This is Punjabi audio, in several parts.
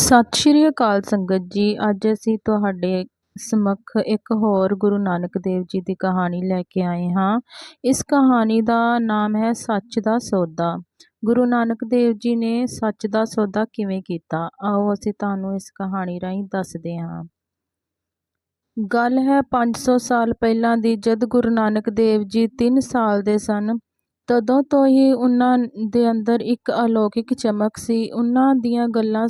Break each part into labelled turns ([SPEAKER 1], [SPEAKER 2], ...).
[SPEAKER 1] ਸਤਿ ਸ਼੍ਰੀ ਅਕਾਲ ਸੰਗਤ ਜੀ। ਅੱਜ ਅਸੀਂ ਤੁਹਾਡੇ ਸਮੱਖ ਇੱਕ ਹੋਰ ਗੁਰੂ ਨਾਨਕ ਦੇਵ ਜੀ ਦੀ ਕਹਾਣੀ ਲੈ ਕੇ ਆਏ ਹਾਂ। ਇਸ ਕਹਾਣੀ ਦਾ ਨਾਮ ਹੈ ਸੱਚ ਦਾ ਸੌਦਾ। ਗੁਰੂ ਨਾਨਕ ਦੇਵ ਜੀ ਨੇ ਸੱਚ ਦਾ ਸੌਦਾ ਕਿਵੇਂ ਕੀਤਾ? ਆਓ ਅਸੀਂ ਤੁਹਾਨੂੰ ਇਸ ਕਹਾਣੀ ਰਾਹੀਂ ਦੱਸਦੇ ਹਾਂ। ਗੱਲ ਹੈ 500 ਸਾਲ ਪਹਿਲਾਂ ਦੀ। ਜਦ ਗੁਰੂ ਨਾਨਕ ਦੇਵ ਜੀ 3 ਸਾਲ ਦੇ ਸਨ, ਤਦੋਂ ਤੋਂ ਹੀ ਉਹਨਾਂ ਦੇ ਅੰਦਰ ਇੱਕ ਅਲੌਕਿਕ ਚਮਕ ਸੀ। ਉਹਨਾਂ ਦੀਆਂ ਗੱਲਾਂ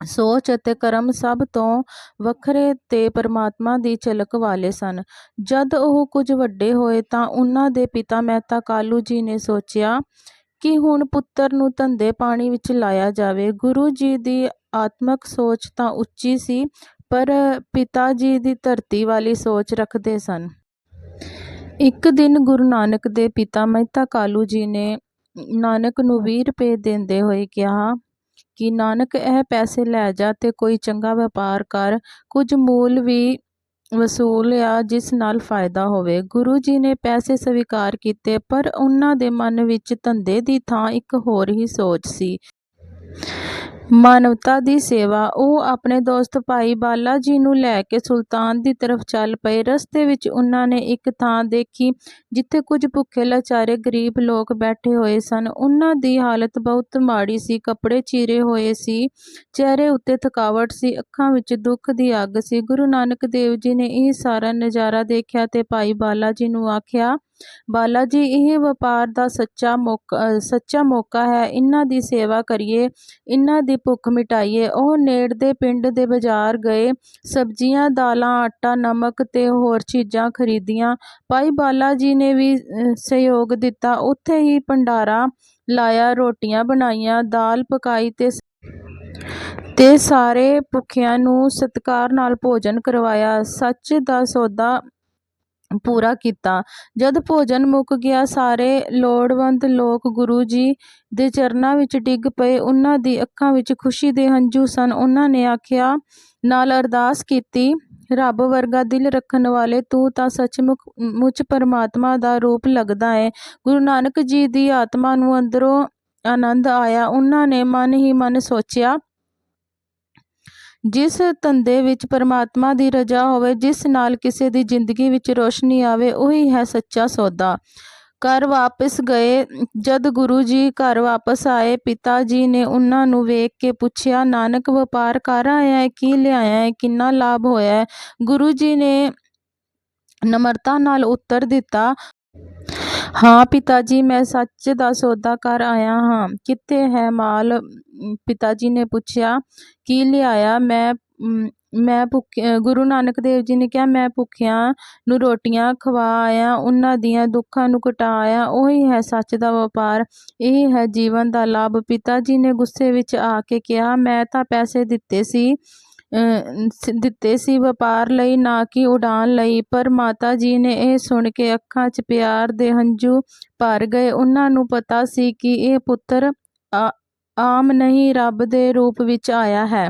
[SPEAKER 1] ਸੋਚ ਅਤੇ ਕਰਮ ਸਭ ਤੋਂ ਵੱਖਰੇ ਤੇ ਪਰਮਾਤਮਾ ਦੀ ਝਲਕ ਵਾਲੇ ਸਨ। ਜਦ ਉਹ ਕੁਝ ਵੱਡੇ ਹੋਏ ਤਾਂ ਉਹਨਾਂ ਦੇ ਪਿਤਾ ਮਹਿਤਾ ਕਾਲੂ ਜੀ ਨੇ ਸੋਚਿਆ ਕਿ ਹੁਣ ਪੁੱਤਰ ਨੂੰ ਧੰਦੇ ਪਾਣੀ ਵਿੱਚ ਲਾਇਆ ਜਾਵੇ। ਗੁਰੂ ਜੀ ਦੀ ਆਤਮਕ ਸੋਚ ਤਾਂ ਉੱਚੀ ਸੀ, ਪਰ ਪਿਤਾ ਜੀ ਦੀ ਧਰਤੀ ਵਾਲੀ ਸੋਚ ਰੱਖਦੇ ਸਨ। ਇੱਕ ਦਿਨ ਗੁਰੂ ਨਾਨਕ ਦੇ ਪਿਤਾ ਮਹਿਤਾ ਕਾਲੂ ਜੀ ਨੇ ਨਾਨਕ ਨੂੰ 20 ਰੁਪਏ ਦਿੰਦੇ ਹੋਏ ਕਿਹਾ ਕਿ ਨਾਨਕ ਇਹ ਪੈਸੇ ਲੈ ਜਾ ਤੇ ਕੋਈ ਚੰਗਾ ਵਪਾਰ ਕਰ। ਕੁਝ ਮੂਲ ਵੀ ਵਸੂਲ ਆ ਜਿਸ ਨਾਲ ਫਾਇਦਾ ਹੋਵੇ। ਗੁਰੂ ਜੀ ਨੇ ਪੈਸੇ ਸਵੀਕਾਰ ਕੀਤੇ, ਪਰ ਉਹਨਾਂ ਦੇ ਮਨ ਵਿੱਚ ਧੰਦੇ ਦੀ ਥਾਂ ਇੱਕ ਹੋਰ ਹੀ ਸੋਚ ਸੀ। ਮਾਨਵਤਾ ਦੀ ਸੇਵਾ। ਉਹ ਆਪਣੇ ਦੋਸਤ ਭਾਈ ਬਾਲਾ ਜੀ ਨੂੰ ਲੈ ਕੇ ਸੁਲਤਾਨ ਦੀ ਤਰਫ ਚੱਲ ਪਏ। ਰਸਤੇ ਵਿੱਚ ਉਹਨਾਂ ਨੇ ਇੱਕ ਥਾਂ ਦੇਖੀ, ਜਿੱਥੇ ਕੁਝ ਭੁੱਖੇ ਲਾਚਾਰੇ ਗਰੀਬ ਲੋਕ ਬੈਠੇ ਹੋਏ ਸਨ। ਉਹਨਾਂ ਦੀ ਹਾਲਤ ਬਹੁਤ ਮਾੜੀ ਸੀ, ਕੱਪੜੇ ਚੀਰੇ ਹੋਏ ਸੀ, ਚਿਹਰੇ ਉੱਤੇ ਥਕਾਵਟ ਸੀ, ਅੱਖਾਂ ਵਿੱਚ ਦੁੱਖ ਦੀ ਅੱਗ ਸੀ। ਗੁਰੂ ਨਾਨਕ ਦੇਵ ਜੀ ਨੇ ਇਹ ਸਾਰਾ ਨਜ਼ਾਰਾ ਦੇਖਿਆ ਤੇ ਭਾਈ ਬਾਲਾ ਜੀ ਨੂੰ ਆਖਿਆ ਬਾਲਾ ਜੀ, ਇਹ ਵਪਾਰ ਦਾ ਸੱਚਾ ਮੌਕਾ ਸੱਚਾ ਮੌਕਾ ਹੈ। ਇਹਨਾਂ ਦੀ ਸੇਵਾ ਕਰੀਏ ਇਹਨਾਂ ਦੀ ਭੁੱਖ ਮਿਟਾਈਏ। ਉਹ ਨੇੜ ਦੇ ਪਿੰਡ ਦੇ ਬਾਜ਼ਾਰ ਗਏ, ਸਬਜ਼ੀਆਂ, ਦਾਲਾਂ, ਆਟਾ, ਨਮਕ ਤੇ ਹੋਰ ਚੀਜ਼ਾਂ ਖਰੀਦੀਆਂ। ਭਾਈ ਬਾਲਾ ਜੀ ਨੇ ਵੀ ਸਹਿਯੋਗ ਦਿੱਤਾ। ਉੱਥੇ ਹੀ ਭੰਡਾਰਾ ਲਾਇਆ, ਰੋਟੀਆਂ ਬਣਾਈਆਂ, ਦਾਲ ਪਕਾਈ ਤੇ ਤੇ ਸਾਰੇ ਭੁੱਖਿਆਂ ਨੂੰ ਸਤਿਕਾਰ ਨਾਲ ਭੋਜਨ ਕਰਵਾਇਆ। ਸੱਚ ਦਾ ਸੌਦਾ ਪੂਰਾ ਕੀਤਾ। ਜਦ ਭੋਜਨ ਮੁੱਕ ਗਿਆ, ਸਾਰੇ ਲੋੜਵੰਦ ਲੋਕ ਗੁਰੂ ਜੀ ਦੇ ਚਰਨਾਂ ਵਿੱਚ ਡਿੱਗ ਪਏ। ਉਹਨਾਂ ਦੀ ਅੱਖਾਂ ਵਿੱਚ ਖੁਸ਼ੀ ਦੇ ਹੰਝੂ ਸਨ। ਉਹਨਾਂ ਨੇ ਆਖਿਆ, ਨਾਲ ਅਰਦਾਸ ਕੀਤੀ, ਰੱਬ ਵਰਗਾ ਦਿਲ ਰੱਖਣ ਵਾਲੇ ਤੂੰ ਤਾਂ ਸੱਚਮੁੱਚ ਪਰਮਾਤਮਾ ਦਾ ਰੂਪ ਲੱਗਦਾ ਹੈ ਗੁਰੂ ਨਾਨਕ ਜੀ ਦੀ ਆਤਮਾ ਨੂੰ ਅੰਦਰੋਂ ਆਨੰਦ ਆਇਆ। ਉਹਨਾਂ ਨੇ ਮਨ ਹੀ ਮਨ ਸੋਚਿਆ ਜਿਸ ਧੰਦੇ ਵਿੱਚ ਪਰਮਾਤਮਾ ਦੀ ਰਜ਼ਾ ਹੋਵੇ, ਜਿਸ ਨਾਲ ਕਿਸੇ ਦੀ ਜ਼ਿੰਦਗੀ ਵਿੱਚ ਰੋਸ਼ਨੀ ਆਵੇ, ਉਹੀ ਹੈ ਸੱਚਾ ਸੌਦਾ। ਘਰ ਵਾਪਸ ਗਏ, ਜਦ ਗੁਰੂ ਜੀ ਘਰ ਵਾਪਸ ਆਏ, ਪਿਤਾ ਜੀ ਨੇ ਉਹਨਾਂ ਨੂੰ ਵੇਖ ਕੇ ਪੁੱਛਿਆ, ਨਾਨਕ, ਵਪਾਰ ਕਰ ਆਇਆ ਹੈ ਕੀ ਲਿਆਇਆ ਹੈ ਕਿੰਨਾ ਲਾਭ ਹੋਇਆ ਹੈ ਗੁਰੂ ਜੀ ਨੇ ਨਮਰਤਾ ਨਾਲ ਉੱਤਰ ਦਿੱਤਾ ਹਾਂ ਪਿਤਾ ਜੀ ਮੈਂ ਸੱਚ ਦਾ ਸੌਦਾ ਕਰ ਆਇਆ ਹਾਂ। ਕਿੱਥੇ ਹੈ ਮਾਲ? ਪਿਤਾ ਜੀ ਨੇ ਪੁੱਛਿਆ, ਕੀ ਲਿਆਇਆ? ਮੈਂ ਮੈਂ ਭੁੱਖ ਗੁਰੂ ਨਾਨਕ ਦੇਵ ਜੀ ਨੇ ਕਿਹਾ, ਮੈਂ ਭੁੱਖਿਆਂ ਨੂੰ ਰੋਟੀਆਂ ਖਵਾ ਆਇਆ, ਉਹਨਾਂ ਦੀਆਂ ਦੁੱਖਾਂ ਨੂੰ ਘਟਾ ਆਇਆ। ਉਹੀ ਹੈ ਸੱਚ ਦਾ ਵਪਾਰ, ਇਹ ਹੈ ਜੀਵਨ ਦਾ ਲਾਭ। ਪਿਤਾ ਜੀ ਨੇ ਗੁੱਸੇ ਵਿੱਚ ਆ ਕੇ ਕਿਹਾ, ਮੈਂ ਤਾਂ ਪੈਸੇ ਦਿੱਤੇ ਸੀ ਦਿੱਤੇ ਸੀ ਵਪਾਰ ਲਈ ਨਾ ਕਿ ਉਡਾਨ ਲਈ। ਪਰ ਮਾਤਾ ਜੀ ਨੇ ਇਹ ਸੁਣ ਕੇ ਅੱਖਾਂ 'ਚ ਪਿਆਰ ਦੇ ਹੰਝੂ ਭਰ ਗਏ। ਉਹਨਾਂ ਨੂੰ ਪਤਾ ਸੀ ਕਿ ਇਹ ਪੁੱਤਰ ਆਮ ਨਹੀਂ, ਰੱਬ ਦੇ ਰੂਪ ਵਿੱਚ ਆਇਆ ਹੈ।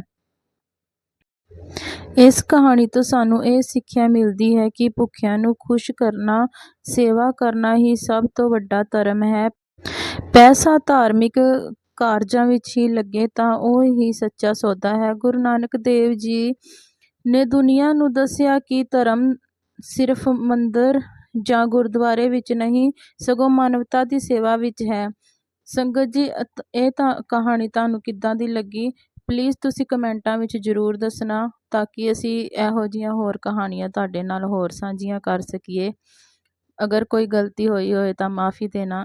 [SPEAKER 1] ਇਸ ਕਹਾਣੀ ਤੋਂ ਸਾਨੂੰ ਇਹ ਸਿੱਖਿਆ ਮਿਲਦੀ ਹੈ ਕਿ ਭੁੱਖਿਆਂ ਨੂੰ ਖੁਸ਼ ਕਰਨਾ, ਸੇਵਾ ਕਰਨਾ ਹੀ ਸਭ ਤੋਂ ਵੱਡਾ ਧਰਮ ਹੈ। ਪੈਸਾ ਧਾਰਮਿਕ ਕਾਰਜਾਂ ਵਿੱਚ ਹੀ ਲੱਗੇ ਤਾਂ ਉਹ ਹੀ ਸੱਚਾ ਸੌਦਾ ਹੈ। ਗੁਰੂ ਨਾਨਕ ਦੇਵ ਜੀ ਨੇ ਦੁਨੀਆ ਨੂੰ ਦੱਸਿਆ ਕਿ ਧਰਮ ਸਿਰਫ ਮੰਦਰ ਜਾਂ ਗੁਰਦੁਆਰੇ ਵਿੱਚ ਨਹੀਂ, ਸਗੋਂ ਮਾਨਵਤਾ ਦੀ ਸੇਵਾ ਵਿੱਚ ਹੈ। ਸੰਗਤ ਜੀ ਇਹ ਤਾਂ ਕਹਾਣੀ ਤੁਹਾਨੂੰ ਕਿੱਦਾਂ ਦੀ ਲੱਗੀ? ਪਲੀਜ਼ ਤੁਸੀਂ ਕਮੈਂਟਾਂ ਵਿੱਚ ਜ਼ਰੂਰ ਦੱਸਣਾ ਤਾਂ ਕਿ ਅਸੀਂ ਇਹੋ ਜਿਹੀਆਂ ਹੋਰ ਕਹਾਣੀਆਂ ਤੁਹਾਡੇ ਨਾਲ ਹੋਰ ਸਾਂਝੀਆਂ ਕਰ ਸਕੀਏ। ਅਗਰ ਕੋਈ ਗਲਤੀ ਹੋਈ ਹੋਏ ਤਾਂ ਮਾਫੀ ਦੇਣਾ।